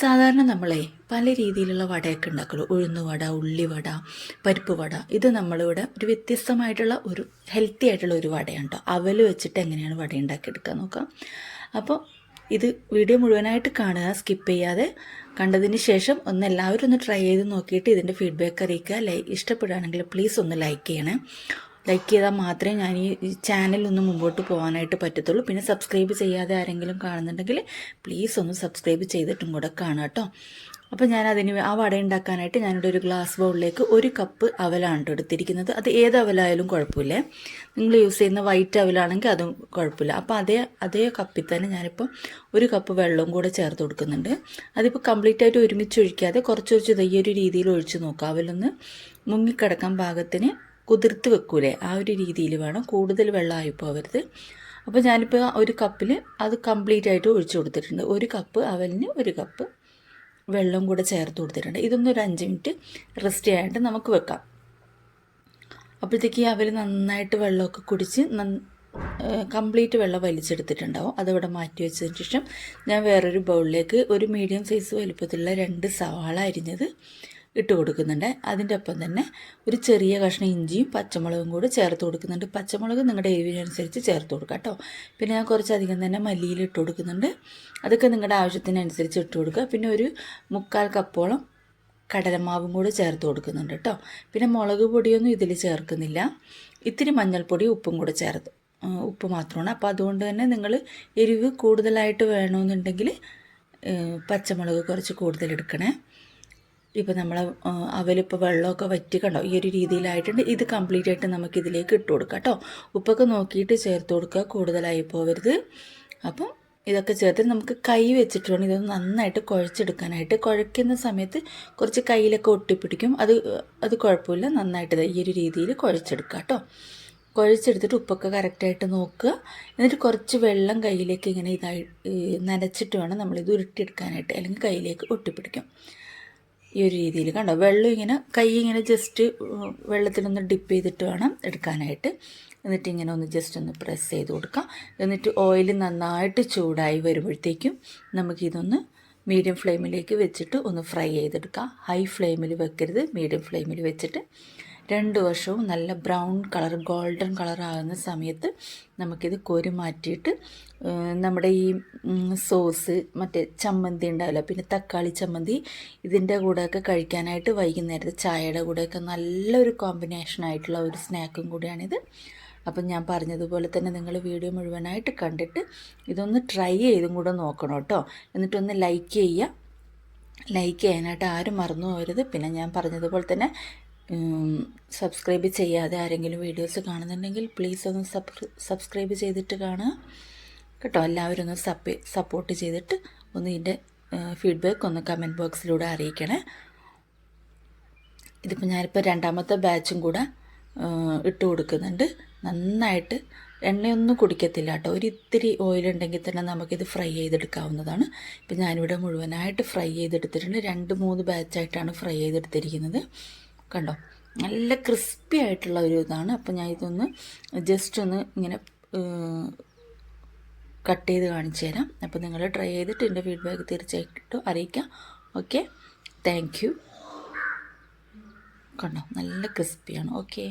സാധാരണ നമ്മളെ പല രീതിയിലുള്ള വടയൊക്കെ ഉണ്ടാക്കുള്ളൂ. ഉഴുന്നുവട ഉള്ളിവട പരിപ്പ് വട. ഇത് നമ്മളിവിടെ ഒരു വ്യത്യസ്തമായിട്ടുള്ള ഒരു ഹെൽത്തി ആയിട്ടുള്ള ഒരു വടയാണ് കേട്ടോ അവൽ വെച്ചിട്ട് എങ്ങനെയാണ് വട ഉണ്ടാക്കിയെടുക്കുക നോക്കാം. അപ്പോൾ ഇത് വീഡിയോ മുഴുവനായിട്ട് കാണുക സ്കിപ്പ് ചെയ്യാതെ കണ്ടതിന് ശേഷം ഒന്ന് എല്ലാവരും ഒന്ന് ട്രൈ ചെയ്ത് നോക്കിയിട്ട് ഇതിന്റെ ഫീഡ്ബാക്ക് അറിയിക്കുക. ലൈ ഇഷ്ടപ്പെടുകയാണെങ്കിൽ പ്ലീസ് ഒന്ന് ലൈക്ക് ചെയ്യണേ. ലൈക്ക് ചെയ്താൽ മാത്രമേ ഞാൻ ഈ ചാനൽ ഒന്ന് മുമ്പോട്ട് പോകാനായിട്ട് പറ്റത്തുള്ളൂ. പിന്നെ സബ്സ്ക്രൈബ് ചെയ്യാതെ ആരെങ്കിലും കാണുന്നുണ്ടെങ്കിൽ പ്ലീസ് ഒന്ന് സബ്സ്ക്രൈബ് ചെയ്തിട്ടും കൂടെ കാണുക കേട്ടോ. അപ്പോൾ ഞാൻ അതിന് ആ വട ഉണ്ടാക്കാനായിട്ട് ഞാനിവിടെ ഒരു ഗ്ലാസ് ബൗളിലേക്ക് ഒരു കപ്പ് അവലാണ് എടുത്തിരിക്കുന്നത്. അത് ഏത് അവലായാലും കുഴപ്പമില്ലേ. നിങ്ങൾ യൂസ് ചെയ്യുന്ന വൈറ്റ് അവലാണെങ്കിൽ അതും കുഴപ്പമില്ല. അപ്പോൾ അതേ അതേ കപ്പിൽ തന്നെ ഞാനിപ്പോൾ ഒരു കപ്പ് വെള്ളവും കൂടെ ചേർത്ത് കൊടുക്കുന്നുണ്ട്. അതിപ്പോൾ കംപ്ലീറ്റ് ആയിട്ട് ഒരുമിച്ച് ഒഴിക്കാതെ കുറച്ച് കുറച്ച് ഈ ഒരു രീതിയിൽ ഒഴിച്ച് നോക്കാം. അവലൊന്ന് മുങ്ങിക്കിടക്കാൻ പാകത്തിന് കുതിർത്ത് വെക്കൂലേ? ആ ഒരു രീതിയിൽ വേണം. കൂടുതൽ വെള്ളമായി പോകരുത് അപ്പോൾ ഞാനിപ്പോൾ ഒരു കപ്പിൽ അത് കംപ്ലീറ്റ് ആയിട്ട് ഒഴിച്ചു കൊടുത്തിട്ടുണ്ട്. ഒരു കപ്പ് അവലിന് ഒരു കപ്പ് വെള്ളം കൂടെ ചേർത്ത് കൊടുത്തിട്ടുണ്ട്. ഇതൊന്നും ഒരു അഞ്ച് മിനിറ്റ് റെസ്റ്റ് ചെയ്യാനായിട്ട് നമുക്ക് വെക്കാം. അപ്പോഴത്തേക്ക് അവർ നന്നായിട്ട് വെള്ളമൊക്കെ കുടിച്ച് കംപ്ലീറ്റ് വെള്ളം വലിച്ചെടുത്തിട്ടുണ്ടാവും. അതവിടെ മാറ്റി വെച്ചതിന് ശേഷം ഞാൻ വേറൊരു ബൗളിലേക്ക് ഒരു മീഡിയം സൈസ് വലുപ്പത്തിലുള്ള രണ്ട് സവാള അരിഞ്ഞത് ഇട്ട് കൊടുക്കുന്നുണ്ട്. അതിന്റെ ഒപ്പം തന്നെ ഒരു ചെറിയ കഷ്ണം ഇഞ്ചിയും പച്ചമുളകും കൂടി ചേർത്ത് കൊടുക്കുന്നുണ്ട്. പച്ചമുളക് നിങ്ങളുടെ എരിവിനനുസരിച്ച് ചേർത്ത് കൊടുക്കുക കേട്ടോ. പിന്നെ ഞാൻ കുറച്ചധികം തന്നെ മല്ലിയിൽ ഇട്ട് കൊടുക്കുന്നുണ്ട്. അതൊക്കെ നിങ്ങളുടെ ആവശ്യത്തിനനുസരിച്ച് ഇട്ട് കൊടുക്കുക. പിന്നെ ഒരു മുക്കാൽ കപ്പോളം കടലമാവും കൂടി ചേർത്ത് കൊടുക്കുന്നുണ്ട് കേട്ടോ. പിന്നെ മുളക് പൊടിയൊന്നും ഇതിൽ ചേർക്കുന്നില്ല. ഇത്തിരി മഞ്ഞൾപ്പൊടി ഉപ്പും കൂടെ ചേർത്ത് ഉപ്പ് മാത്രമാണ്. അപ്പോൾ അതുകൊണ്ട് തന്നെ നിങ്ങൾ എരിവ് കൂടുതലായിട്ട് വേണമെന്നുണ്ടെങ്കിൽ പച്ചമുളക് കുറച്ച് കൂടുതൽ എടുക്കണേ. ഇപ്പോൾ നമ്മൾ അവലിപ്പോൾ വെള്ളമൊക്കെ വറ്റി കണ്ടോ? ഈ ഒരു രീതിയിലായിട്ടുണ്ട്. ഇത് കംപ്ലീറ്റ് ആയിട്ട് നമുക്ക് ഇതിലേക്ക് ഇട്ട് കൊടുക്കാം കേട്ടോ. ഉപ്പൊക്കെ നോക്കിയിട്ട് ചേർത്ത് കൊടുക്കുക. കൂടുതലായി പോകരുത് അപ്പം ഇതൊക്കെ ചേർത്ത് നമുക്ക് കൈ വെച്ചിട്ട് വേണം ഇതൊന്ന് നന്നായിട്ട് കുഴച്ചെടുക്കാനായിട്ട്. കുഴയ്ക്കുന്ന സമയത്ത് കുറച്ച് കയ്യിലൊക്കെ ഒട്ടിപ്പിടിക്കും. അത് അത് കുഴപ്പമില്ല. നന്നായിട്ട് ഈ ഒരു രീതിയിൽ കുഴച്ചെടുക്കുക കേട്ടോ. കുഴച്ചെടുത്തിട്ട് ഉപ്പൊക്കെ കറക്റ്റായിട്ട് നോക്കുക. എന്നിട്ട് കുറച്ച് വെള്ളം കയ്യിലേക്ക് ഇങ്ങനെ ഇതായി നനച്ചിട്ട് വേണം നമ്മളിത് ഉരുട്ടിയെടുക്കാനായിട്ട്. അല്ലെങ്കിൽ കയ്യിലേക്ക് ഒട്ടിപ്പിടിക്കും. ഈ ഒരു രീതിയിൽ കണ്ടോ? വെള്ളം ഇങ്ങനെ കൈ ഇങ്ങനെ ജസ്റ്റ് വെള്ളത്തിലൊന്ന് ഡിപ്പ് ചെയ്തിട്ട് വേണം എടുക്കാനായിട്ട്. എന്നിട്ട് ഇങ്ങനെ ഒന്ന് ജസ്റ്റ് ഒന്ന് പ്രസ് ചെയ്ത് കൊടുക്കാം. എന്നിട്ട് ഓയിൽ നന്നായിട്ട് ചൂടായി വരുമ്പോഴത്തേക്കും നമുക്കിതൊന്ന് മീഡിയം ഫ്ലെയിമിലേക്ക് വെച്ചിട്ട് ഒന്ന് ഫ്രൈ ചെയ്തെടുക്കാം. ഹൈ ഫ്ലെയിമിൽ വെക്കരുത് മീഡിയം ഫ്ലെയിമിൽ വെച്ചിട്ട്. രണ്ട് വർഷവും നല്ല ബ്രൗൺ കളർ ഗോൾഡൻ കളർ ആകുന്ന സമയത്ത് നമുക്കിത് കോരി മാറ്റിയിട്ട് നമ്മുടെ ഈ സോസ് മറ്റേ ചമ്മന്തി ഉണ്ടാവില്ല പിന്നെ തക്കാളി ചമ്മന്തി ഇതിന്റെ കൂടെയൊക്കെ കഴിക്കാനായിട്ട് വൈകുന്നേരത്തെ ചായയുടെ കൂടെയൊക്കെ നല്ലൊരു കോമ്പിനേഷൻ ആയിട്ടുള്ള ഒരു സ്നാക്കും കൂടിയാണിത്. അപ്പം ഞാൻ പറഞ്ഞതുപോലെ തന്നെ നിങ്ങൾ വീഡിയോ മുഴുവനായിട്ട് കണ്ടിട്ട് ഇതൊന്ന് ട്രൈ ചെയ്തും കൂടെ നോക്കണം കേട്ടോ. എന്നിട്ടൊന്ന് ലൈക്ക് ചെയ്യുക. ലൈക്ക് ചെയ്യാനായിട്ട് ആരും മറന്നു പോകരുത്. പിന്നെ ഞാൻ പറഞ്ഞതുപോലെ തന്നെ സബ്സ്ക്രൈബ് ചെയ്യാതെ ആരെങ്കിലും വീഡിയോസ് കാണുന്നുണ്ടെങ്കിൽ പ്ലീസ് ഒന്ന് സബ്സ്ക്രൈബ് ചെയ്തിട്ട് കാണുക. കേട്ടോ എല്ലാവരും ഒന്ന് സപ്പ് സപ്പോർട്ട് ചെയ്തിട്ട് ഒന്ന് ഇതിന്റെ ഫീഡ്ബാക്ക് ഒന്ന് കമന്റ് ബോക്സിലൂടെ അറിയിക്കണേ. ഇതിപ്പോൾ ഞാനിപ്പോൾ രണ്ടാമത്തെ ബാച്ചും കൂടെ ഇട്ട് കൊടുക്കുന്നുണ്ട്. നന്നായിട്ട് എണ്ണയൊന്നും കുടിക്കത്തില്ല കേട്ടോ. ഒരു ഇത്തിരി ഓയിലുണ്ടെങ്കിൽ തന്നെ നമുക്കിത് ഫ്രൈ ചെയ്തെടുക്കാവുന്നതാണ്. ഇപ്പം ഞാനിവിടെ മുഴുവനായിട്ട് ഫ്രൈ ചെയ്തെടുത്തിട്ടുണ്ട്. രണ്ട് മൂന്ന് ബാച്ചായിട്ടാണ് ഫ്രൈ ചെയ്തെടുത്തിരിക്കുന്നത്. കണ്ടോ? നല്ല ക്രിസ്പി ആയിട്ടുള്ള ഒരു ഇതാണ്. അപ്പോൾ ഞാൻ ഇതൊന്ന് ജസ്റ്റ് ഒന്ന് ഇങ്ങനെ കട്ട് ചെയ്ത് കാണിച്ചു തരാം. അപ്പോൾ നിങ്ങൾ ട്രൈ ചെയ്തിട്ട് എന്റെ ഫീഡ്ബാക്ക് തീർച്ചയായിട്ടും അറിയിക്കാം. ഓക്കെ താങ്ക് യു കണ്ടോ? നല്ല ക്രിസ്പിയാണ് ഓക്കെ